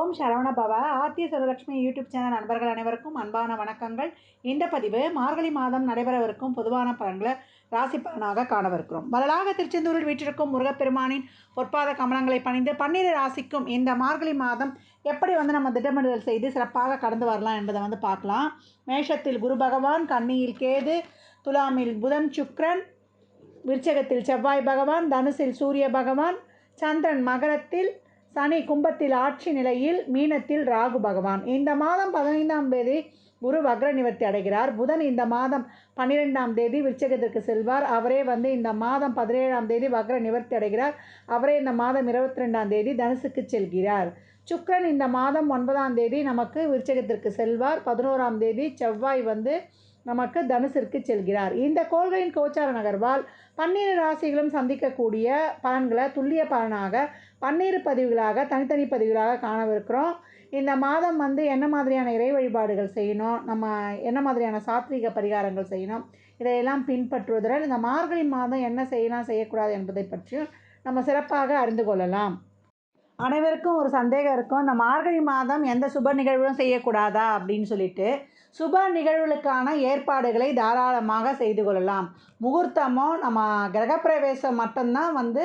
ஓம் சரவண பவ. ஆத்திய சரலட்சுமி YouTube channel நண்பர்கள் அனைவருக்கும் அன்பான வணக்கங்கள். இந்த பதிவு மார்கழி மாதம் நடைபெறவிருக்கும் பொதுவான பலன்களை ராசி பலனாக காணவிருக்கிறோம். வரலாக திருச்செந்தூரில் வீற்றிருக்கும் முருகப்பெருமானின் பொற்பாத கமலங்களை பணிந்து பன்னிரு ராசிக்கும் இந்த மார்கழி மாதம் எப்படி வந்து நம்ம திட்டமிடுதல் செய்து சிறப்பாக கடந்து வரலாம் என்பதை வந்து பார்க்கலாம். மேஷத்தில் குரு பகவான் கன்னியில் கேது துலாமில் புதன் சுக்ரன் விருச்சகத்தில் செவ்வாய் பகவான் தனுசில் சூரிய பகவான் சந்திரன் மகரத்தில் சனி கும்பத்தில் ஆட்சி நிலையில் மீனத்தில் ராகு பகவான். இந்த மாதம் பதினைந்தாம் தேதி குரு வக்ர நிவர்த்தி அடைகிறார். புதன் இந்த மாதம் பன்னிரெண்டாம் தேதி விருச்சகத்திற்கு செல்வார். அவரே வந்து இந்த மாதம் பதினேழாம் தேதி வக்ர நிவர்த்தி அடைகிறார். அவரே இந்த மாதம் இருபத்தி ரெண்டாம் தேதி தனுசுக்கு செல்கிறார். சுக்ரன் இந்த மாதம் ஒன்பதாம் தேதி நமக்கு விருச்சகத்திற்கு செல்வார். பதினோராம் தேதி செவ்வாய் வந்து நமக்கு தனுசிற்கு செல்கிறார். இந்த கோள்களின் கோச்சார நகர்வால் பன்னிரு ராசிகளும் சந்திக்கக்கூடிய பலன்களை துல்லிய பலனாக பன்னிரு பதிவுகளாக தனித்தனி பதிவுகளாக காணவிருக்கிறோம். இந்த மாதம் வந்து என்ன மாதிரியான இறை வழிபாடுகள் செய்யணும்? நம்ம என்ன மாதிரியான சாத்வீக பரிகாரங்கள் செய்யணும்? இதையெல்லாம் பின்பற்றுவதுடன் இந்த மார்கழி மாதம் என்ன செய்யலாம் செய்யக்கூடாது என்பதை பற்றியும் நம்ம சிறப்பாக அறிந்து கொள்ளலாம். அனைவருக்கும் ஒரு சந்தேகம் இருக்கும். இந்த மார்கழி மாதம் எந்த சுப நிகழ்வும் செய்யக்கூடாதா? அப்படின்னு சொல்லிட்டு சுப நிகழ்வுகளுக்கான ஏற்பாடுகளை தாராளமாக செய்து கொள்ளலாம். முகூர்த்தமோ நம்ம கிரகப்பிரவேசம் மட்டும்தான் வந்து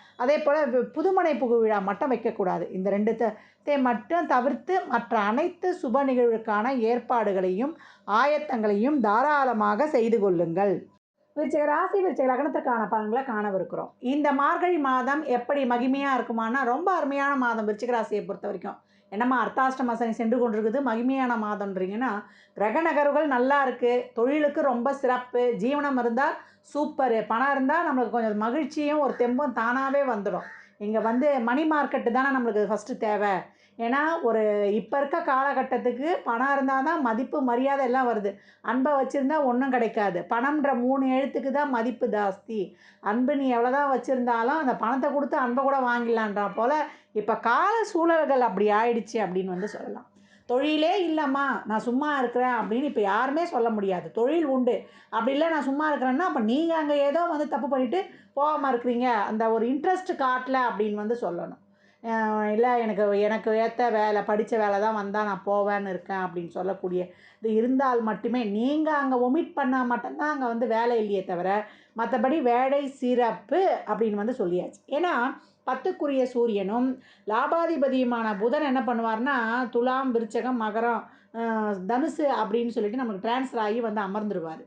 அதே போல் புதுமனை புகு விழா மட்டும் வைக்கக்கூடாது. இந்த ரெண்டு தே மட்டும் தவிர்த்து மற்ற அனைத்து சுப நிகழ்வுக்கான ஏற்பாடுகளையும் ஆயத்தங்களையும் தாராளமாக செய்து கொள்ளுங்கள். விருச்சக ராசி விருச்சக லக்னத்திற்கான பலன்களை காணவிருக்கிறோம். இந்த மார்கழி மாதம் எப்படி மகிமையாக இருக்குமானா ரொம்ப அருமையான மாதம் விருச்சிக ராசியை பொறுத்த வரைக்கும் என்னம்மா அர்த்தாஷ்டம சனி சென்று கொண்டிருக்குது மகிமையான மாதம்ன்றீங்கன்னா கிரக நகர்வுகள் நல்லா இருக்குது தொழிலுக்கு ரொம்ப சிறப்பு ஜீவனம் இருந்தால் சூப்பரு பணம் இருந்தால் நம்மளுக்கு கொஞ்சம் மகிழ்ச்சியும் ஒரு தெம்பும் தானாகவே வந்துடும். இங்கே வந்து மணி மார்க்கெட்டு தானே நம்மளுக்கு ஃபஸ்ட்டு தேவை. ஏன்னா ஒரு இப்போ இருக்க காலகட்டத்துக்கு பணம் இருந்தால் தான் மதிப்பு மரியாதை எல்லாம் வருது. அன்பை வச்சுருந்தா ஒன்றும் கிடைக்காது. பணம்ன்ற மூணு எழுத்துக்கு தான் மதிப்பு ஜாஸ்தி. அன்பு நீ எவ்வளோ தான் வச்சுருந்தாலும் அந்த பணத்தை கொடுத்து அன்பை கூட வாங்கிடலான்றான் போல் இப்போ கால சூழல்கள் அப்படி ஆயிடுச்சு அப்படின்னு வந்து சொல்லலாம். தொழிலே இல்லைம்மா நான் சும்மா இருக்கிறேன் அப்படின்னு இப்போ யாருமே சொல்ல முடியாது. தொழில் உண்டு. அப்படி இல்லை நான் சும்மா இருக்கிறேன்னா அப்போ நீங்கள் அங்கே ஏதோ வந்து தப்பு பண்ணிவிட்டு போகாமல் இருக்கிறீங்க. அந்த ஒரு இன்ட்ரெஸ்ட் காட்டல அப்படின்னு வந்து சொல்லணும். இல்லை எனக்கு எனக்கு ஏற்ற வேலை படித்த வேலை தான் வந்தால் நான் போவேன்னு இருக்கேன் அப்படின்னு சொல்லக்கூடிய இது இருந்தால் மட்டுமே நீங்கள் அங்கே ஒமிட் பண்ணால் மட்டும்தான் அங்கே வந்து வேலை இல்லையே தவிர மற்றபடி வேலை சிறப்பு அப்படின்னு வந்து சொல்லியாச்சு. ஏன்னா பத்துக்குரிய சூரியனும் லாபாதிபதியுமான புதன் என்ன பண்ணுவார்னா துலாம் விருச்சகம் மகரம் தனுசு அப்படின்னு சொல்லிட்டு நமக்கு டிரான்ஸ்ஃபர் ஆகி வந்து அமர்ந்துருவார்.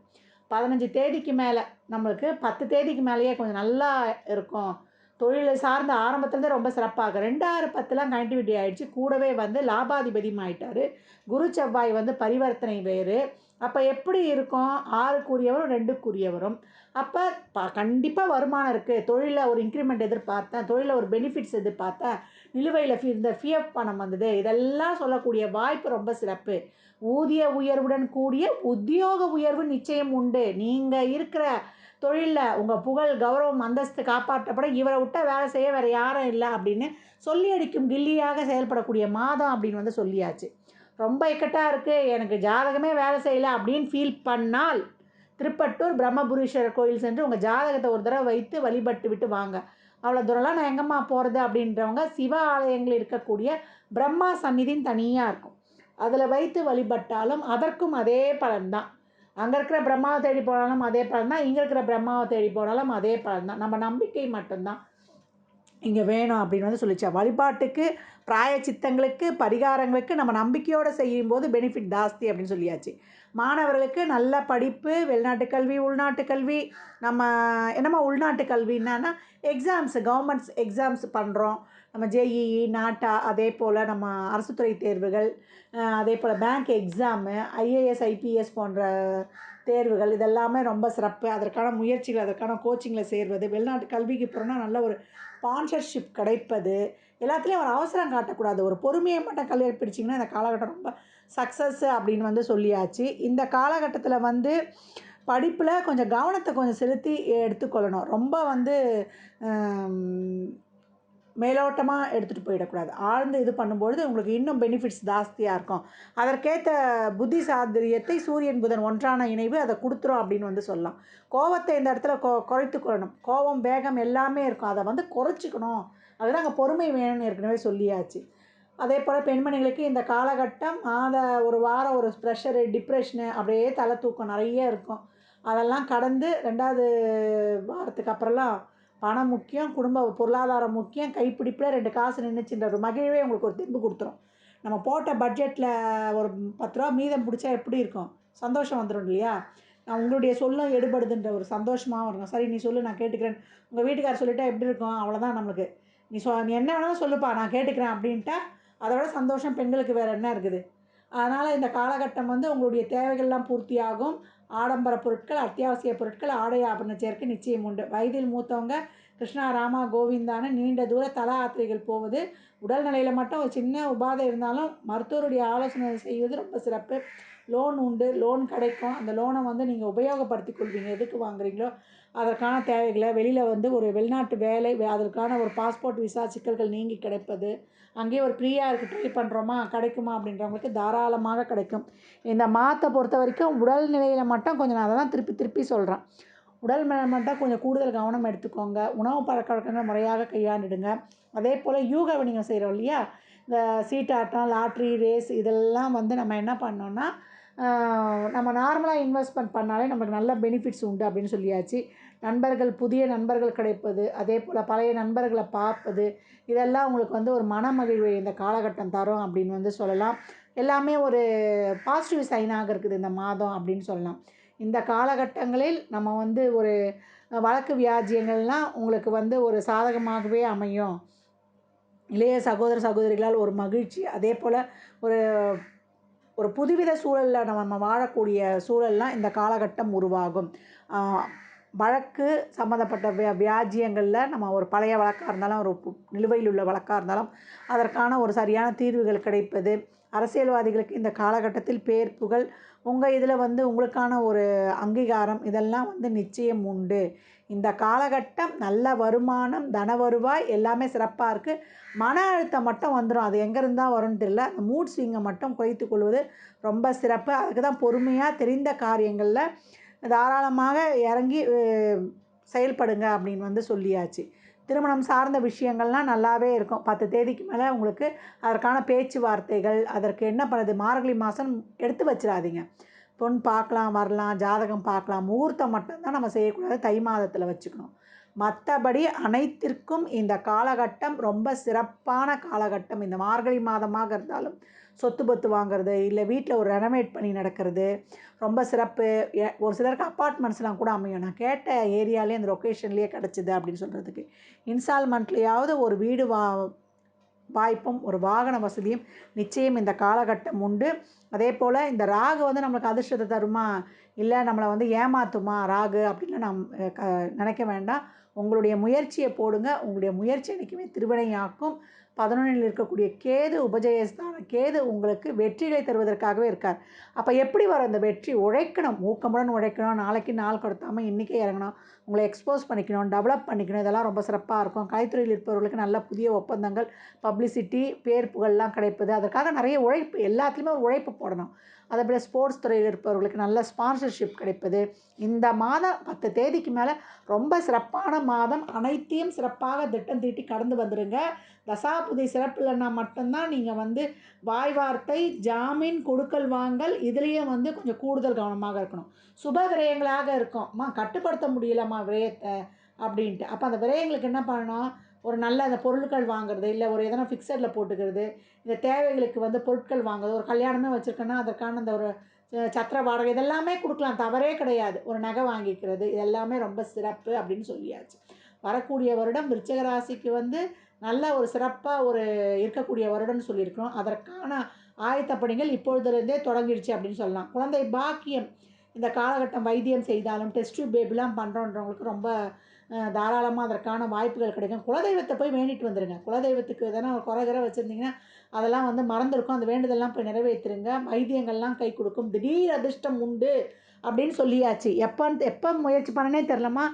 பதினஞ்சு தேதிக்கு மேலே நம்மளுக்கு பத்து தேதிக்கு மேலேயே கொஞ்சம் நல்லா இருக்கும். தொழிலை சார்ந்த ஆரம்பத்துலேருந்து ரொம்ப சிறப்பாக. ரெண்டாயிரம் பத்துலாம் கனெக்டிவிட்டி ஆகிடுச்சு கூடவே வந்து லாபாதிபதியும் ஆகிட்டார் குரு செவ்வாய் வந்து பரிவர்த்தனை வேறு. அப்போ எப்படி இருக்கும்? ஆறுக்குரியவரும் ரெண்டுக்குரியவரும். அப்போ ப கண்டிப்பாக வருமானம் இருக்குது தொழிலில் ஒரு இன்க்ரிமெண்ட் எதிர்பார்த்தேன். தொழிலில் ஒரு பெனிஃபிட்ஸ் எதிர்பார்த்தேன். நிலுவையில் இந்த ஃபிஎஃப் பணம் வந்தது. இதெல்லாம் சொல்லக்கூடிய வாய்ப்பு ரொம்ப சிறப்பு. ஊதிய உயர்வுடன் கூடிய உத்தியோக உயர்வு நிச்சயம் உண்டு. நீங்கள் இருக்கிற தொழிலில் உங்கள் புகழ் கௌரவம் அந்தஸ்து காப்பாற்றப்பட இவரை விட்ட வேலை செய்ய வேறு யாரும் இல்லை அப்படின்னு சொல்லி அடிக்கும் கில்லியாக செயல்படக்கூடிய மாதம் அப்படின்னு வந்து சொல்லியாச்சு. ரொம்ப இக்கட்டாக இருக்குது எனக்கு ஜாதகமே வேலை செய்யலை அப்படின்னு ஃபீல் பண்ணால் திருப்பட்டூர் பிரம்மபுரீஸ்வரர் கோயில் சென்று உங்கள் ஜாதகத்தை ஒரு தடவை வைத்து வழிபட்டு விட்டு வாங்க. அவ்வளோ தூரம்லாம் நான் எங்கம்மா போகிறது அப்படின்றவங்க சிவ ஆலயங்கள் இருக்கக்கூடிய பிரம்மா சந்நிதின்னு தனியாக இருக்கும். அதில் வைத்து வழிபட்டாலும் அதற்கும் அதே பலன்தான். அங்கே இருக்கிற பிரம்மாவை தேடி போனாலும் அதே பலன் தான் இங்கே இருக்கிற பிரம்மாவை தேடி போனாலும் அதே பலன் தான் நம்ம நம்பிக்கை மட்டும்தான். இங்கே வேணும் அப்படின்னு வந்து சொல்லிச்சா. வழிபாட்டுக்கு பிராய சித்தங்களுக்கு பரிகாரங்களுக்கு நம்ம நம்பிக்கையோடு செய்யும்போது பெனிஃபிட் ஜாஸ்தி அப்படின்னு சொல்லியாச்சு. மாணவர்களுக்கு நல்ல படிப்பு வெளிநாட்டு கல்வி உள்நாட்டு கல்வி நம்ம என்னம்மா உள்நாட்டு கல்வி என்னன்னா எக்ஸாம்ஸு கவர்மெண்ட்ஸ் எக்ஸாம்ஸ் பண்ணுறோம் நம்ம ஜேஇஇ நாட்டா அதே போல் நம்ம அரசு துறை தேர்வுகள் அதே போல் பேங்க் எக்ஸாமு ஐஏஎஸ் ஐபிஎஸ் போன்ற தேர்வுகள் இதெல்லாமே ரொம்ப சிறப்பு. அதற்கான முயற்சிகள் அதற்கான கோச்சிங்கில் சேர்வது வெளிநாட்டு கல்விக்கு போகிறோன்னா நல்ல ஒரு ஸ்பான்சர்ஷிப் கிடைப்பது எல்லாத்துலேயும் ஒரு அவசரம் காட்டக்கூடாது. ஒரு பொறுமையை மட்டும் கல்யாணம் பிடிச்சிங்கன்னா இந்த காலகட்டம் ரொம்ப சக்ஸஸ்ஸு அப்படின்னு வந்து சொல்லியாச்சு. இந்த காலகட்டத்தில் வந்து படிப்பில் கொஞ்சம் கவனத்தை கொஞ்சம் செலுத்தி எடுத்துக்கொள்ளணும். ரொம்ப வந்து மேலோட்டமாக எடுத்துகிட்டு போயிடக்கூடாது. ஆழ்ந்து இது பண்ணும்பொழுது உங்களுக்கு இன்னும் பெனிஃபிட்ஸ் ஜாஸ்தியாக இருக்கும். அதற்கேற்ற புத்தி சாதுரியத்தை சூரியன் புதன் ஒன்றான இணைவு அதை கொடுத்துரும் அப்படின்னு வந்து சொல்லலாம். கோவத்தை இந்த இடத்துல கொ குறைத்து கொள்ளணும். கோபம் வேகம் எல்லாமே இருக்கும். அதை வந்து குறைச்சிக்கணும். அதுதான் அங்கே பொறுமை வேணும்னு ஏற்கனவே சொல்லியாச்சு. அதே போல் பெண்மணிகளுக்கு இந்த காலகட்டம் மாத ஒரு வாரம் ஒரு ப்ரெஷரு டிப்ரெஷனு அப்படியே தலை தூக்கம் நிறைய இருக்கும். அதெல்லாம் கடந்து ரெண்டாவது வாரத்துக்கு அப்புறம்லாம் பணம் முக்கியம் குடும்ப பொருளாதாரம் முக்கியம் கைப்பிடிப்பில் ரெண்டு காசு நின்றுச்சுன்ற ஒரு மகிழ்வே உங்களுக்கு ஒரு தெம்பு கொடுத்துரும். நம்ம போட்ட பட்ஜெட்டில் ஒரு பத்து ரூபா மீதம் பிடிச்சா எப்படி இருக்கும்? சந்தோஷம் வந்துடும் இல்லையா? நான் உங்களுடைய சொல்லும் எடுபடுதுன்ற ஒரு சந்தோஷமாகவும் இருக்கும். சரி நீ சொல்லு நான் கேட்டுக்கிறேன். உங்கள் வீட்டுக்காரர் சொல்லிட்டா எப்படி இருக்கும்? அவ்வளோதான் நம்மளுக்கு. நீ சொ நீ என்ன வேணாலும் சொல்லுப்பா நான் கேட்டுக்கிறேன் அப்படின்ட்டா அதை விட சந்தோஷம் பெண்களுக்கு வேறு என்ன இருக்குது? அதனால் இந்த காலகட்டம் வந்து உங்களுடைய தேவைகள்லாம் பூர்த்தியாகும். ஆடம்பர பொருட்கள் அத்தியாவசிய பொருட்கள் ஆடை ஆபரண சேர்க்கை நிச்சயம் உண்டு. வயதில் மூத்தவங்க கிருஷ்ணா ராமா கோவிந்தான்னு நீண்ட தூர தல யாத்திரைகள் போவது உடல்நிலையில் மட்டும் ஒரு சின்ன உபாதை இருந்தாலும் மருத்துவருடைய ஆலோசனை செய்வது ரொம்ப சிறப்பு. லோன் உண்டு லோன் கிடைக்கும். அந்த லோனை வந்து நீங்கள் உபயோகப்படுத்தி கொள்வீங்க. எதுக்கு வாங்குறீங்களோ அதற்கான தேவைகளை வெளியில் வந்து ஒரு வெளிநாட்டு வேலை அதற்கான ஒரு பாஸ்போர்ட் விசா சிக்கல்கள் நீங்கி கிடைப்பது அங்கேயே ஒரு ஃப்ரீயாக இருக்குது ட்ரை பண்ணுறோமா கிடைக்குமா அப்படின்றவங்களுக்கு தாராளமாக கிடைக்கும். இந்த மாதத்தை பொறுத்த வரைக்கும் உடல்நிலையில் மட்டும் கொஞ்சம் நான் அதை தான் திருப்பி திருப்பி சொல்கிறேன் உடல் மேலே மட்டும் கொஞ்சம் கூடுதல் கவனம் எடுத்துக்கோங்க. உணவு பழக்க வழக்கங்களை முறையாக கையாண்டுடுங்க. அதே போல் யூக வணிகம் செய்கிறோம் இல்லையா? இந்த சீட்டாட்டம் லாட்ரி ரேஸ் இதெல்லாம் வந்து நம்ம என்ன பண்ணோன்னா நம்ம நார்மலாக இன்வெஸ்ட்மெண்ட் பண்ணாலே நமக்கு நல்ல பெனிஃபிட்ஸ் உண்டு அப்படின்னு சொல்லியாச்சு. நண்பர்கள் புதிய நண்பர்கள் கிடைப்பது அதே போல் பழைய நண்பர்களை பார்ப்பது இதெல்லாம் உங்களுக்கு வந்து ஒரு மனமகிழ்வை இந்த காலகட்டம் தரும் அப்படின்னு வந்து சொல்லலாம். எல்லாமே ஒரு பாசிட்டிவ் சைனாக இருக்குது இந்த மாதம் அப்படின்னு சொல்லலாம். இந்த காலகட்டங்களில் நம்ம வந்து ஒரு வழக்கு வியாஜியங்கள்லாம் உங்களுக்கு வந்து ஒரு சாதகமாகவே அமையும். இளைய சகோதர சகோதரிகளால் ஒரு மகிழ்ச்சி அதே போல் ஒரு ஒரு புதுவித சூழலில் நம்ம வாழக்கூடிய சூழல்லாம் இந்த காலகட்டம் உருவாகும். வழக்கு சம்மந்தப்பட்ட வியா வியாஜியங்களில் நம்ம ஒரு பழைய வழக்காக இருந்தாலும் ஒரு பு- நிலுவையில் உள்ள வழக்காக இருந்தாலும் அதற்கான ஒரு சரியான தீர்வுகள் கிடைப்பது அரசியல்வாதிகளுக்கு இந்த காலகட்டத்தில் பேர் புகழ் உங்கள் இதில் வந்து உங்களுக்கான ஒரு அங்கீகாரம் இதெல்லாம் வந்து நிச்சயம் உண்டு. இந்த காலகட்டம் நல்ல வருமானம் தன வருவாய் எல்லாமே சிறப்பாக இருக்குது மன அழுத்தம் மட்டும் வந்துடும் அது எங்கேருந்தால் வரும்னு தெரியல. அந்த மூட் ஸ்விங்கை மட்டும் குறைத்து கொள்வது ரொம்ப சிறப்பு. அதுக்கு தான் பொறுமையாக தெரிந்த காரியங்களில் தாராளமாக இறங்கி செயல்படுங்க அப்படின்னு வந்து சொல்லியாச்சு. திருமணம் சார்ந்த விஷயங்கள்லாம் நல்லாவே இருக்கும். பத்து தேதிக்கு மேலே உங்களுக்கு அதற்கான பேச்சுவார்த்தைகள் அதற்கு என்ன பண்ணுறது மார்கழி மாதம் எடுத்து வச்சிடாதீங்க. பொன் பார்க்கலாம் வரலாம் ஜாதகம் பார்க்கலாம் முகூர்த்தம் மட்டும்தான் நம்ம செய்யக்கூடாது தை மாதத்தில் வச்சுக்கணும். மற்றபடி அனைத்திற்கும் இந்த காலகட்டம் ரொம்ப சிறப்பான காலகட்டம். இந்த மார்கழி மாதமாக இருந்தாலும் சொத்து பத்து வாங்குறது இல்லை வீட்டில் ஒரு ரெனோவேட் பண்ணி நடக்கிறது ரொம்ப சிறப்பு. ஒரு சிலருக்கு அப்பார்ட்மெண்ட்ஸ்லாம் கூட அமையும். நான் கேட்ட ஏரியாலே அந்த லொக்கேஷன்லேயே கிடச்சிது அப்படின்னு சொல்கிறதுக்கு இன்ஸ்டால்மெண்ட்லேயாவது ஒரு வீடு வா வாய்ப்பும் ஒரு வாகன வசதியும் நிச்சயம் இந்த காலகட்டம் உண்டு. அதே போல் இந்த ராகு வந்து நம்மளுக்கு அதிர்ஷ்டத்தை தருமா? இல்லை நம்மளை வந்து ஏமாத்துமா ராகு அப்படின்னு நாம் க நினைக்க வேண்டாம். உங்களுடைய முயற்சியை போடுங்க. உங்களுடைய முயற்சி என்றைக்குமே திருவினையாக்கும். பதினொன்றில் இருக்கக்கூடிய கேது உபஜயஸ்தான கேது உங்களுக்கு வெற்றிகளை தருவதற்காகவே இருக்கார். அப்போ எப்படி வரும் அந்த வெற்றி? உழைக்கணும். ஊக்கமுடன் உழைக்கணும். நாளைக்கு நாள் கொடுத்தாமல் இன்றைக்கே இறங்கணும். உங்களை எக்ஸ்போஸ் பண்ணிக்கணும். டெவலப் பண்ணிக்கணும். இதெல்லாம் ரொம்ப சிறப்பாக இருக்கும். கலைத்துறையில் இருப்பவர்களுக்கு நல்ல புதிய ஒப்பந்தங்கள் பப்ளிசிட்டி பேர் புகழ்லாம் கிடைப்பது. அதற்காக நிறைய உழைப்பு. எல்லாத்துலேயுமே ஒரு உழைப்பு போடணும். அதே போல் ஸ்போர்ட்ஸ் துறையில் இருப்பவர்களுக்கு நல்ல ஸ்பான்சர்ஷிப் கிடைப்பது. இந்த மாதம் பத்து தேதிக்கு மேலே ரொம்ப சிறப்பான மாதம். அனைத்தையும் சிறப்பாக திட்டம் தீட்டி கடந்து வந்துடுங்க தசாபுதி சிறப்பு இல்லைன்னா மட்டும்தான் நீங்கள் வந்து வாய் வார்த்தை ஜாமீன் கொடுக்கல் வாங்கல் இதுலேயும் வந்து கொஞ்சம் கூடுதல் கவனமாக இருக்கணும். சுப விரயங்களாக இருக்கும். அம்மா கட்டுப்படுத்த முடியலம்மா விரயத்தை அப்படின்ட்டு. அப்போ அந்த விரயங்களுக்கு என்ன பண்ணணும்? ஒரு நல்ல அந்த பொருட்கள் வாங்குறது இல்லை ஒரு எதனா ஃபிக்ஸடில் போட்டுக்கிறது இந்த தேவைகளுக்கு வந்து பொருட்கள் வாங்குறது ஒரு கல்யாணமே வச்சுருக்கோன்னா அதற்கான அந்த ஒரு ச- சத்திர வாடகை இதெல்லாமே கொடுக்கலாம். தவறே கிடையாது. ஒரு நகை வாங்கிக்கிறது இதெல்லாமே ரொம்ப சிறப்பு அப்படின்னு சொல்லியாச்சு. வரக்கூடிய வருடம் விருச்சிக ராசிக்கு வந்து நல்ல ஒரு சிறப்பாக ஒரு இருக்கக்கூடிய வருடம்னு சொல்லியிருக்கிறோம். அதற்கான ஆயத்த இப்பொழுதுலேருந்தே தொடங்கிடுச்சு அப்படின்னு சொல்லலாம். குழந்தை பாக்கியம் இந்த காலகட்டம் வைத்தியம் செய்தாலும் டெஸ்ட் பேபிலாம் பண்ணுறோன்றவங்களுக்கு ரொம்ப தாராளமாக அதற்கான வாய்ப்புகள் கிடைக்கும். குலதெய்வத்தை போய் வேண்டிட்டு வந்துடுங்க குலதெய்வத்துக்கு எதனா ஒரு குறைகிற வச்சுருந்தீங்கன்னா அதெல்லாம் வந்து மறந்துருக்கும். அந்த வேண்டுதல்லாம் போய் நிறைவேற்றுருங்க. வைத்தியங்கள்லாம் கை கொடுக்கும். திடீர் அதிர்ஷ்டம் உண்டு அப்படின்னு சொல்லியாச்சு. எப்போன்னு எப்போ முயற்சி பண்ணனே தெரிலமா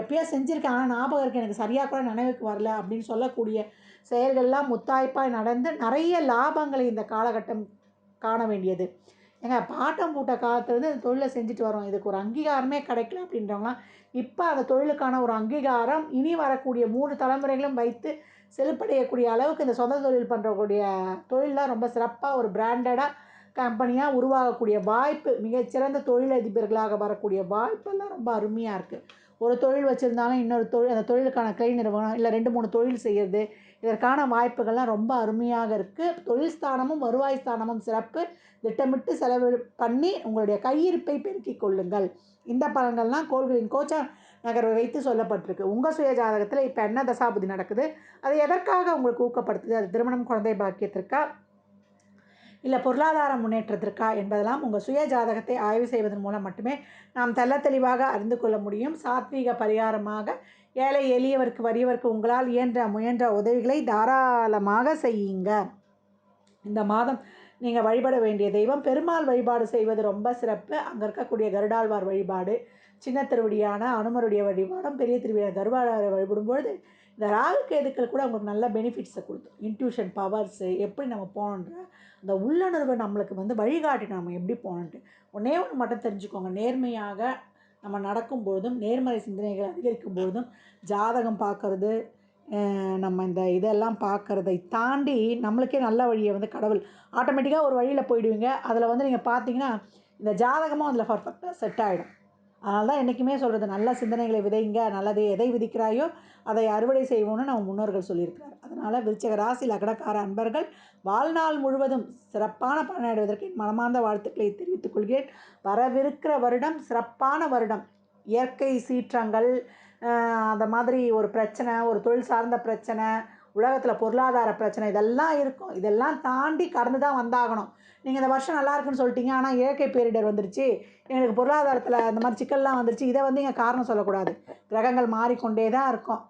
எப்பயோ செஞ்சுருக்கேன். ஆனால் ஞாபகம் இருக்குது எனக்கு சரியாக கூட நினைவுக்கு வரல அப்படின்னு சொல்லக்கூடிய செயல்கள்லாம் முத்தாய்ப்பாக நடந்து நிறைய லாபங்களை இந்த காலகட்டம் காண வேண்டியது. ஏங்க பாட்டம் போட்ட காலத்துலேருந்து இந்த தொழிலை செஞ்சுட்டு வரோம் இதுக்கு ஒரு அங்கீகாரமே கிடைக்கல அப்படின்றவங்களாம் இப்போ அந்த தொழிலுக்கான ஒரு அங்கீகாரம் இனி வரக்கூடிய மூணு தலைமுறைகளும் வைத்து செலுப்படையக்கூடிய அளவுக்கு இந்த சொந்த தொழில் பண்ணுறக்கூடிய தொழிலெலாம் ரொம்ப சிறப்பாக ஒரு பிராண்டடாக கம்பெனியாக உருவாகக்கூடிய வாய்ப்பு மிகச்சிறந்த தொழிலதிபர்களாக வரக்கூடிய வாய்ப்பெல்லாம் ரொம்ப அருமையாக இருக்குது ஒரு தொழில் வச்சுருந்தாலும் இன்னொரு தொழில் அந்த தொழிலுக்கான கிளை நிறுவனம் இல்லை ரெண்டு மூணு தொழில் செய்கிறது இதற்கான வாய்ப்புகள்லாம் ரொம்ப அருமையாக இருக்குது தொழில் ஸ்தானமும் வருவாய் ஸ்தானமும் சிறப்பு. திட்டமிட்டு செலவு பண்ணி உங்களுடைய கையிருப்பை பெருக்கிக் கொள்ளுங்கள். இந்த பலன்கள்லாம் கோள்களின் கோச்சா நகர்வை வைத்து சொல்லப்பட்டிருக்கு. உங்கள் சுய ஜாதகத்தில் இப்போ என்ன தசாபுதி நடக்குது? அது எதற்காக உங்களுக்கு ஊக்கப்படுத்துது? அது திருமணம் குழந்தை பாக்கியத்திற்கா? இல்லை பொருளாதார முன்னேற்றத்திற்கா என்பதெல்லாம் உங்கள் சுய ஜாதகத்தை ஆய்வு செய்வதன் மூலம் மட்டுமே நாம் தெல்ல தெளிவாக அறிந்து கொள்ள முடியும். சாத்வீக பரிகாரமாக ஏழை எளியவருக்கு வறியவருக்கு உங்களால் இயன்ற முயன்ற உதவிகளை தாராளமாக செய்யுங்க. இந்த மாதம் நீங்கள் வழிபட வேண்டிய தெய்வம். பெருமாள் வழிபாடு செய்வது ரொம்ப சிறப்பு. அங்கே இருக்கக்கூடிய கருடாழ்வார் வழிபாடு சின்ன திருவடியான அனுமருடைய வழிபாடும் பெரிய திருவிழா கருடாழ்வாரை வழிபடும்பொழுது இந்த ராகு கேதுக்கள் கூட அவங்களுக்கு நல்ல பெனிஃபிட்ஸை கொடுத்தோம். இன்ட்யூஷன் பவர்ஸு எப்படி நம்ம போகணுன்ற அந்த உள்ளுணர்வை நம்மளுக்கு வந்து வழிகாட்டி நம்ம எப்படி போகணுன்ட்டு. ஒன்றே ஒன்று மட்டும் தெரிஞ்சுக்கோங்க. நேர்மையாக நம்ம நடக்கும்பொழுதும் நேர்மறை சிந்தனைகள் அதிகரிக்கும் பொழுதும் ஜாதகம் பார்க்குறது நம்ம இந்த இதெல்லாம் பார்க்கறதை தாண்டி நம்மளுக்கே நல்ல வழியை வந்து கடவுள் ஆட்டோமேட்டிக்காக ஒரு வழியில் போயிடுவீங்க. அதில் வந்து நீங்கள் பார்த்தீங்கன்னா இந்த ஜாதகமும் அதில் பர்ஃபெக்டாக செட் ஆகிடும் அதனால தான் என்றைக்குமே சொல்கிறது நல்ல சிந்தனைகளை விதைங்க நல்லதை எதை விதிக்கிறாயோ அதை அறுவடை செய்வோம்னு நம்ம முன்னோர்கள் சொல்லியிருக்கிறார். அதனால் விருச்சக ராசி லக்கணக்கார அன்பர்கள் வாழ்நாள் முழுவதும் சிறப்பான பலனடைவதற்கு என் மனமார்ந்த வாழ்த்துக்களை தெரிவித்துக் கொள்கிறேன். வரவிருக்கிற வருடம் சிறப்பான வருடம். இயற்கை சீற்றங்கள் அந்த மாதிரி ஒரு பிரச்சனை ஒரு தொழில் சார்ந்த பிரச்சனை உலகத்தில் பொருளாதார பிரச்சனை இதெல்லாம் இருக்கும். இதெல்லாம் தாண்டி கடந்து தான் வந்தாகணும். நீங்கள் இந்த வருஷம் நல்லா இருக்குன்னு சொல்லிட்டீங்க ஆனால் இயற்கை பேரிடர் வந்துருச்சு. எங்களுக்கு பொருளாதாரத்தில் அந்த மாதிரி சிக்கல்லாம் வந்துருச்சு. இதை வந்து இங்கே காரணம் சொல்லக்கூடாது. கிரகங்கள் மாறிக்கொண்டே தான் இருக்கும்.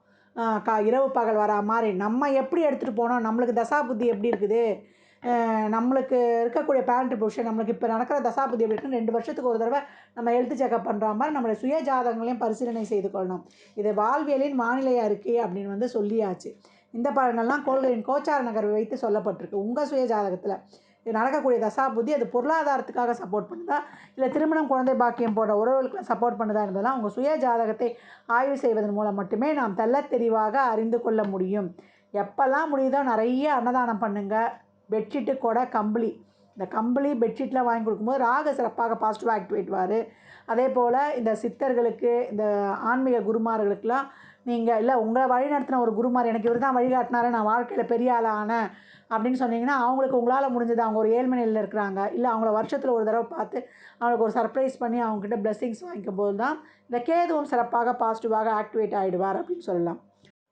கா இரவு பகல் வரா மாதிரி நம்ம எப்படி எடுத்துகிட்டு போனோம்? நம்மளுக்கு தசா புத்தி எப்படி இருக்குது? நம்மளுக்கு இருக்கக்கூடிய பேரண்ட் பொசிஷன் நம்மளுக்கு இப்போ நடக்கிற தசாபுத்தி எப்படி இருக்குன்னு ரெண்டு வருஷத்துக்கு ஒரு தடவை நம்ம ஹெல்த் செக்அப் பண்ணுற மாதிரி நம்மளுடைய சுய ஜாதகங்களையும் பரிசீலனை செய்து கொள்ளணும். இது வாழ்வியலின் வானிலை அறிக்கை அப்படின்னு வந்து சொல்லியாச்சு. இந்த பலன்கள்லாம் கோள்களின் கோச்சார நகர்வை வைத்து சொல்லப்பட்டிருக்கு. உங்கள் சுய ஜாதகத்தில் இது நடக்கக்கூடிய தசாபுத்தி அது பொருளாதாரத்துக்காக சப்போர்ட் பண்ணுதா? இல்லை திருமணம் குழந்தை பாக்கியம் போன்ற உறவுகளுக்கு சப்போர்ட் பண்ணுதா என்பதெல்லாம் உங்கள் சுய ஜாதகத்தை ஆய்வு செய்வதன் மூலம் மட்டுமே நாம் தெள்ளத் தெளிவாக அறிந்து கொள்ள முடியும். எப்போல்லாம் முடியுதோ நிறைய அன்னதானம் பண்ணுங்கள் பெட்ஷீட்டு கூட கம்பளி. இந்த கம்பளி பெட்ஷீட்லாம் வாங்கி கொடுக்கும்போது ராக சிறப்பாக பாசிட்டிவ் ஆக்டிவேட்வார் அதே போல் இந்த சித்தர்களுக்கு இந்த ஆன்மீக குருமார்களுக்கெல்லாம் நீங்கள் இல்லை உங்களை வழி நடத்தின ஒரு குருமார் எனக்கு இவர் தான் வழிகாட்டினாரு நான் வாழ்க்கையில் பெரிய ஆள் ஆனேன். அப்படின்னு சொன்னீங்கன்னா அவங்களுக்கு உங்களால் முடிஞ்சது அவங்க ஒரு ஏழ்மை நிலையில் இருக்கிறாங்க. இல்லை அவங்கள வருஷத்தில் ஒரு தடவை பார்த்து அவங்களுக்கு ஒரு சர்ப்ரைஸ் பண்ணி அவங்கக்கிட்ட பிளெஸ்ஸிங்ஸ் வாங்கிக்கும் போது தான் இந்த கேதுவும் சிறப்பாக பாசிட்டிவாக ஆக்டிவேட் ஆகிடுவார் அப்படின்னு சொல்லலாம்.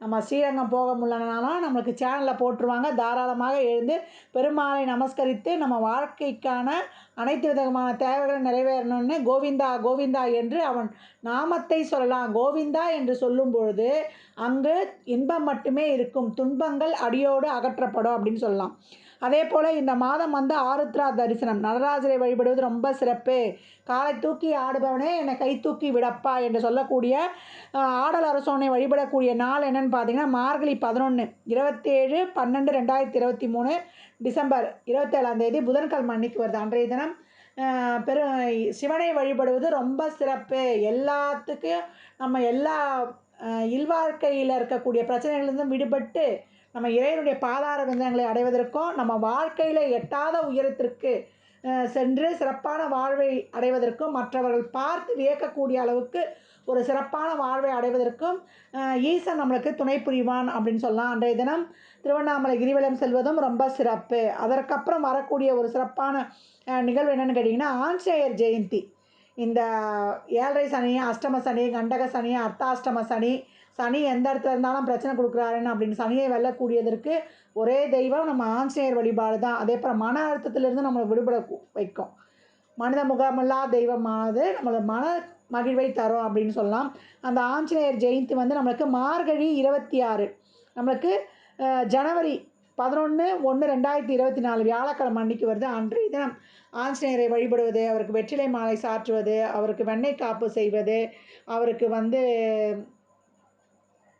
நம்ம ஸ்ரீரங்கம் போக முடியலனாலும் நம்மளுக்கு சேனலில் போட்டுருவாங்க. தாராளமாக எழுந்து பெருமாளை நமஸ்கரித்து நம்ம வாழ்க்கைக்கான அனைத்து விதமான தேவைகளும் நிறைவேறணும்னு கோவிந்தா கோவிந்தா என்று அவன் நாமத்தை சொல்லலாம். கோவிந்தா என்று சொல்லும் பொழுது அங்கு இன்பம் மட்டுமே இருக்கும். துன்பங்கள் அடியோடு அகற்றப்படும் அப்படின்னு சொல்லலாம். அதே போல் இந்த மாதம் வந்து ஆருத்ரா தரிசனம். நடராஜரை வழிபடுவது ரொம்ப சிறப்பு. காலை தூக்கி ஆடுபவனே என்னை கை தூக்கி விடப்பா என்று சொல்லக்கூடிய ஆடல் அரசோனை வழிபடக்கூடிய நாள் என்னன்னு பார்த்தீங்கன்னா மார்கழி பதினொன்று இருபத்தேழு பன்னெண்டு ரெண்டாயிரத்தி இருபத்தி மூணு டிசம்பர் இருபத்தேழாம் தேதி புதன்கிழமை அன்னைக்கு வருது. அன்றைய தினம் பெரு சிவனை வழிபடுவது ரொம்ப சிறப்பு. எல்லாத்துக்கும் நம்ம எல்லா இல்வாழ்க்கையில் இருக்கக்கூடிய பிரச்சனைகளிலிருந்தும் விடுபட்டு நம்ம இறைவனுடைய பாதார விந்தங்களை அடைவதற்கும் நம்ம வாழ்க்கையில் எட்டாத உயரத்திற்கு சென்று சிறப்பான வாழ்வை அடைவதற்கும் மற்றவர்கள் பார்த்து வியக்கக்கூடிய அளவுக்கு ஒரு சிறப்பான வாழ்வை அடைவதற்கும் ஈசன் நம்மளுக்கு துணை புரிவான் அப்படின்னு சொல்லலாம். அன்றைய தினம் திருவண்ணாமலை கிரிவலம் செல்வதும் ரொம்ப சிறப்பு. அதற்கப்புறம் வரக்கூடிய ஒரு சிறப்பான நிகழ்வு என்னென்னு கேட்டிங்கன்னா ஆஞ்சநேயர் ஜெயந்தி. இந்த ஏழரை சனி அஷ்டம சனி கண்டக சனி அர்த்தாஷ்டம சனி சனி எந்த இடத்துல இருந்தாலும் பிரச்சனை கொடுக்குறாருன்னு அப்படின்னு சனியை வெல்லக்கூடியதற்கு ஒரே தெய்வம் நம்ம ஆஞ்சநேயர் வழிபாடு தான். அதே போல் மன அழுத்தத்திலிருந்து நம்மளை விடுபட வைக்கும். மனித முகமில்லா தெய்வமானது நம்மளை மன மகிழ்வை தரும் அப்படின்னு சொல்லலாம். அந்த ஆஞ்சநேயர் ஜெயந்தி வந்து நம்மளுக்கு மார்கழி இருபத்தி ஆறு. நம்மளுக்கு ஜனவரி பதினொன்று ஒன்று ரெண்டாயிரத்தி இருபத்தி நாலு வியாழக்கிழமை அன்னைக்கு வருது. அன்றைய தினம் ஆஞ்சநேயரை வழிபடுவது அவருக்கு வெற்றிலை மாலை சாற்றுவது அவருக்கு வெண்ணெய் காப்பு செய்வது அவருக்கு வந்து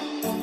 thank you